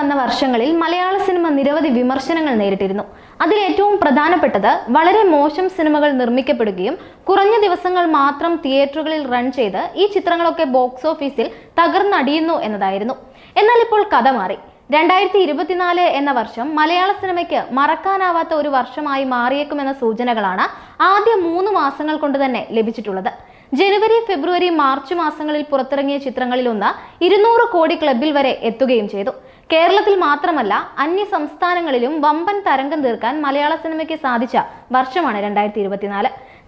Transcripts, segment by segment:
വന്ന വർഷങ്ങളിൽ മലയാള സിനിമ നിരവധി വിമർശനങ്ങൾ നേരിട്ടിരുന്നു. അതിൽ ഏറ്റവും പ്രധാനപ്പെട്ടത് വളരെ മോശം സിനിമകൾ നിർമ്മിക്കപ്പെടുകയും കുറഞ്ഞ ദിവസങ്ങൾ മാത്രം തിയേറ്ററുകളിൽ റൺ ചെയ്ത് ഈ ചിത്രങ്ങളൊക്കെ ബോക്സ് ഓഫീസിൽ തകർന്നടിയുന്നു എന്നതായിരുന്നു. എന്നാൽ ഇപ്പോൾ കഥ മാറി. രണ്ടായിരത്തി ഇരുപത്തിനാല് എന്ന വർഷം മലയാള സിനിമയ്ക്ക് മറക്കാനാവാത്ത ഒരു വർഷമായി മാറിയേക്കുമെന്ന സൂചനകളാണ് ആദ്യ മൂന്ന് മാസങ്ങൾ കൊണ്ട് തന്നെ ലഭിച്ചിട്ടുള്ളത്. ജനുവരി ഫെബ്രുവരി മാർച്ച് മാസങ്ങളിൽ പുറത്തിറങ്ങിയ ചിത്രങ്ങളിലൊന്ന് ഇരുന്നൂറ് കോടി ക്ലബിൽ വരെ എത്തുകയും ചെയ്തു. കേരളത്തിൽ മാത്രമല്ല അന്യ സംസ്ഥാനങ്ങളിലും വമ്പൻ തരംഗം തീർക്കാൻ മലയാള സിനിമയ്ക്ക് സാധിച്ച വർഷമാണ് രണ്ടായിരത്തി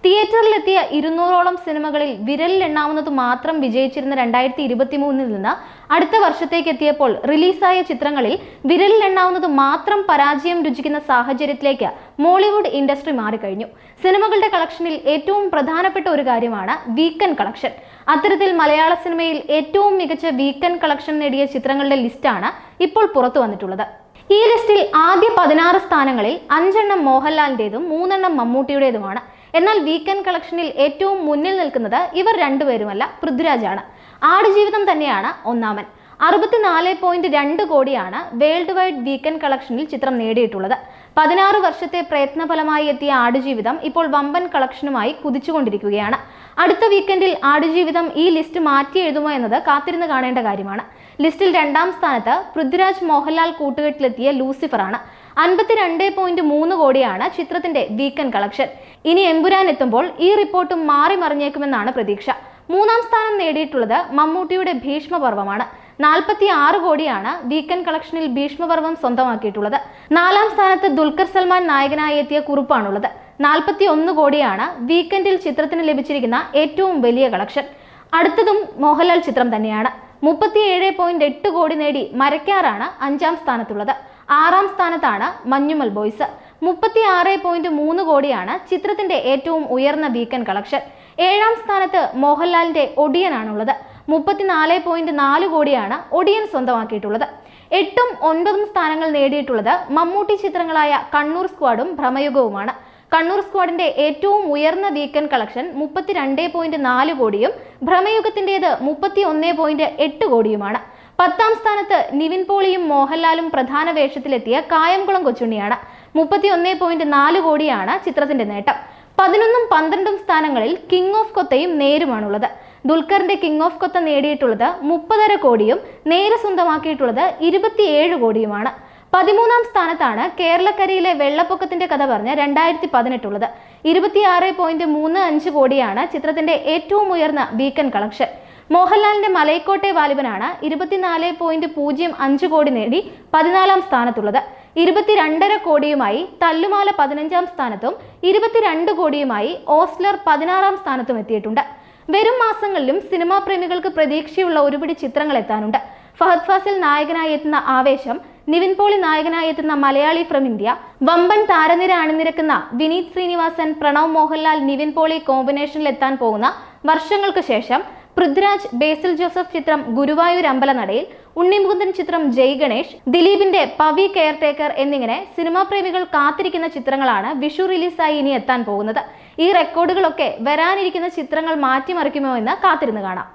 തിയേറ്ററിലെത്തിയ ഇരുന്നൂറോളം സിനിമകളിൽ വിരലിൽ എണ്ണാവുന്നത് മാത്രം വിജയിച്ചിരുന്ന രണ്ടായിരത്തി ഇരുപത്തി മൂന്നിൽ നിന്ന് അടുത്ത വർഷത്തേക്ക് എത്തിയപ്പോൾ റിലീസായ ചിത്രങ്ങളിൽ വിരലിൽ എണ്ണാവുന്നത് മാത്രം പരാജയം രുചിക്കുന്ന സാഹചര്യത്തിലേക്ക് മോളിവുഡ് ഇൻഡസ്ട്രി മാറിക്കഴിഞ്ഞു. സിനിമകളുടെ കളക്ഷനിൽ ഏറ്റവും പ്രധാനപ്പെട്ട ഒരു കാര്യമാണ് വീക്കെൻഡ് കളക്ഷൻ. അത്തരത്തിൽ മലയാള സിനിമയിൽ ഏറ്റവും മികച്ച വീക്കെൻഡ് കളക്ഷൻ നേടിയ ചിത്രങ്ങളുടെ ലിസ്റ്റാണ് ഇപ്പോൾ പുറത്തു വന്നിട്ടുള്ളത്. ഈ ലിസ്റ്റിൽ ആദ്യ പതിനാറ് സ്ഥാനങ്ങളിൽ അഞ്ചെണ്ണം മോഹൻലാലിന്റെതും മൂന്നെണ്ണം മമ്മൂട്ടിയുടേതുമാണ്. എന്നാൽ വീക്കെൻഡ് കളക്ഷനിൽ ഏറ്റവും മുന്നിൽ നിൽക്കുന്നത് ഇവർ രണ്ടുപേരുമല്ല പൃഥ്വിരാജാണ്. ആടുജീവിതം തന്നെയാണ് ഒന്നാമൻ. അറുപത്തിനാല് പോയിന്റ് രണ്ട് കോടിയാണ് വേൾഡ് വൈഡ് വീക്കെൻഡ് കളക്ഷനിൽ ചിത്രം നേടിയിട്ടുള്ളത്. പതിനാറ് വർഷത്തെ പ്രയത്നഫലമായി എത്തിയ ആടുജീവിതം ഇപ്പോൾ വമ്പൻ കളക്ഷനുമായി കുതിച്ചുകൊണ്ടിരിക്കുകയാണ്. അടുത്ത വീക്കെൻഡിൽ ആടുജീവിതം ഈ ലിസ്റ്റ് മാറ്റി എഴുതുമോ എന്നത് കാത്തിരുന്ന് കാണേണ്ട കാര്യമാണ്. ലിസ്റ്റിൽ രണ്ടാം സ്ഥാനത്ത് പൃഥ്വിരാജ് മോഹൻലാൽ കൂട്ടുകെട്ടിലെത്തിയ ലൂസിഫറാണ്. അൻപത്തിരണ്ട് പോയിന്റ് മൂന്ന് കോടിയാണ് ചിത്രത്തിന്റെ വീക്കെൻഡ് കളക്ഷൻ. ഇനി എമ്പുരാൻ എത്തുമ്പോൾ ഈ റിപ്പോർട്ടും മാറി മറിഞ്ഞേക്കുമെന്നാണ് പ്രതീക്ഷ. മൂന്നാം സ്ഥാനം നേടിയിട്ടുള്ളത് മമ്മൂട്ടിയുടെ ഭീഷ്മപർവമാണ്. നാൽപ്പത്തി ആറ് കോടിയാണ് വീക്കെൻഡ് കളക്ഷനിൽ ഭീഷ്മപർവം സ്വന്തമാക്കിയിട്ടുള്ളത്. നാലാം സ്ഥാനത്ത് ദുൽഖർ സൽമാൻ നായകനായി എത്തിയ കുറിപ്പാണുള്ളത്. നാൽപ്പത്തി ഒന്ന് കോടിയാണ് വീക്കെൻഡിൽ ചിത്രത്തിന് ലഭിച്ചിരിക്കുന്ന ഏറ്റവും വലിയ കളക്ഷൻ. അടുത്തതും മോഹൻലാൽ ചിത്രം തന്നെയാണ്. മുപ്പത്തിയേഴ് പോയിന്റ് എട്ട് കോടി നേടി മരക്കാറാണ് അഞ്ചാം സ്ഥാനത്തുള്ളത്. ആറാം സ്ഥാനത്താണ് മഞ്ഞുമൽ ബോയ്സ്. മുപ്പത്തി ആറ് പോയിന്റ് മൂന്ന് കോടിയാണ് ചിത്രത്തിന്റെ ഏറ്റവും ഉയർന്ന വീക്കൻ കളക്ഷൻ. ഏഴാം സ്ഥാനത്ത് മോഹൻലാലിന്റെ ഒടിയനാണുള്ളത്. മുപ്പത്തിനാല് പോയിന്റ് നാല് കോടിയാണ് ഒടിയൻ സ്വന്തമാക്കിയിട്ടുള്ളത്. എട്ടും ഒൻപതും സ്ഥാനങ്ങൾ നേടിയിട്ടുള്ളത് മമ്മൂട്ടി ചിത്രങ്ങളായ കണ്ണൂർ സ്ക്വാഡും ഭ്രമയുഗവുമാണ്. കണ്ണൂർ സ്ക്വാഡിന്റെ ഏറ്റവും ഉയർന്ന വീക്കെൻഡ് കളക്ഷൻ മുപ്പത്തിരണ്ട് പോയിന്റ് നാല് കോടിയും ഭ്രമയുഗത്തിന്റേത് മുപ്പത്തി ഒന്ന് പോയിന്റ് എട്ട് കോടിയുമാണ്. പത്താം സ്ഥാനത്ത് നിവിൻ പോളിയും മോഹൻലാലും പ്രധാന വേഷത്തിലെത്തിയ കായംകുളം കൊച്ചുണ്ണിയാണ്. മുപ്പത്തി ഒന്ന് പോയിന്റ് നാല് കോടിയാണ് ചിത്രത്തിന്റെ നേട്ടം. പതിനൊന്നും പന്ത്രണ്ടും സ്ഥാനങ്ങളിൽ കിങ് ഓഫ് കൊത്തയും നേരുമാണുള്ളത്. ദുൽഖറിന്റെ കിങ് ഓഫ് കൊത്ത നേടിയിട്ടുള്ളത് മുപ്പതര കോടിയും നേരെ സ്വന്തമാക്കിയിട്ടുള്ളത് ഇരുപത്തിയേഴ് കോടിയുമാണ്. പതിമൂന്നാം സ്ഥാനത്താണ് കേരളക്കരയിലെ വെള്ളപ്പൊക്കത്തിന്റെ കഥ പറഞ്ഞ രണ്ടായിരത്തി പതിനെട്ടുള്ളത് ഇരുപത്തിയാറ് പോയിന്റ് മൂന്ന് അഞ്ച് കോടിയാണ് ചിത്രത്തിന്റെ ഏറ്റവും ഉയർന്ന വീക്കെൻഡ് കളക്ഷൻ. മോഹൻലാലിന്റെ മലയക്കോട്ടെ വാലിബനാണ് ഇരുപത്തിനാല് പോയിന്റ് പൂജ്യം അഞ്ച് കോടി നേടി പതിനാലാം സ്ഥാനത്തുള്ളത്. ഇരുപത്തിരണ്ടര കോടിയുമായി തല്ലുമാല പതിനഞ്ചാം സ്ഥാനത്തും ഇരുപത്തിരണ്ട് കോടിയുമായി ഓസ്ലർ പതിനാറാം സ്ഥാനത്തും എത്തിയിട്ടുണ്ട്. വരും മാസങ്ങളിലും സിനിമാ പ്രേമികൾക്ക് പ്രതീക്ഷയുള്ള ഒരുപിടി ചിത്രങ്ങൾ എത്താനുണ്ട്. ഫഹദ് ഫാസിൽ നായകനായി എത്തുന്ന ആവേശം നിവിൻ പോളി നായകനായി എത്തുന്ന മലയാളി ഫ്രം ഇന്ത്യ. വമ്പൻ താരനിര അണിനിരക്കുന്ന വിനീത് ശ്രീനിവാസൻ പ്രണവ് മോഹൻലാൽ നിവിൻ പോളി കോമ്പിനേഷനിൽ എത്താൻ പോകുന്ന വർഷങ്ങൾക്ക് ശേഷം പൃഥ്വിരാജ് ബേസിൽ ജോസഫ് ചിത്രം ഗുരുവായൂർ അമ്പലനടയിൽ ഉണ്ണിമുകുന്ദൻ ചിത്രം ജയ് ഗണേഷ് ദിലീപിന്റെ പവി കെയർ ടേക്കർ എന്നിങ്ങനെ സിനിമാ പ്രേമികൾ കാത്തിരിക്കുന്ന ചിത്രങ്ങളാണ് വിഷു റിലീസായി ഇനി എത്താൻ പോകുന്നത്. ഈ റെക്കോർഡുകളൊക്കെ വരാനിരിക്കുന്ന ചിത്രങ്ങൾ മാറ്റിമറിക്കുമോ എന്ന് കാത്തിരുന്ന് കാണാം.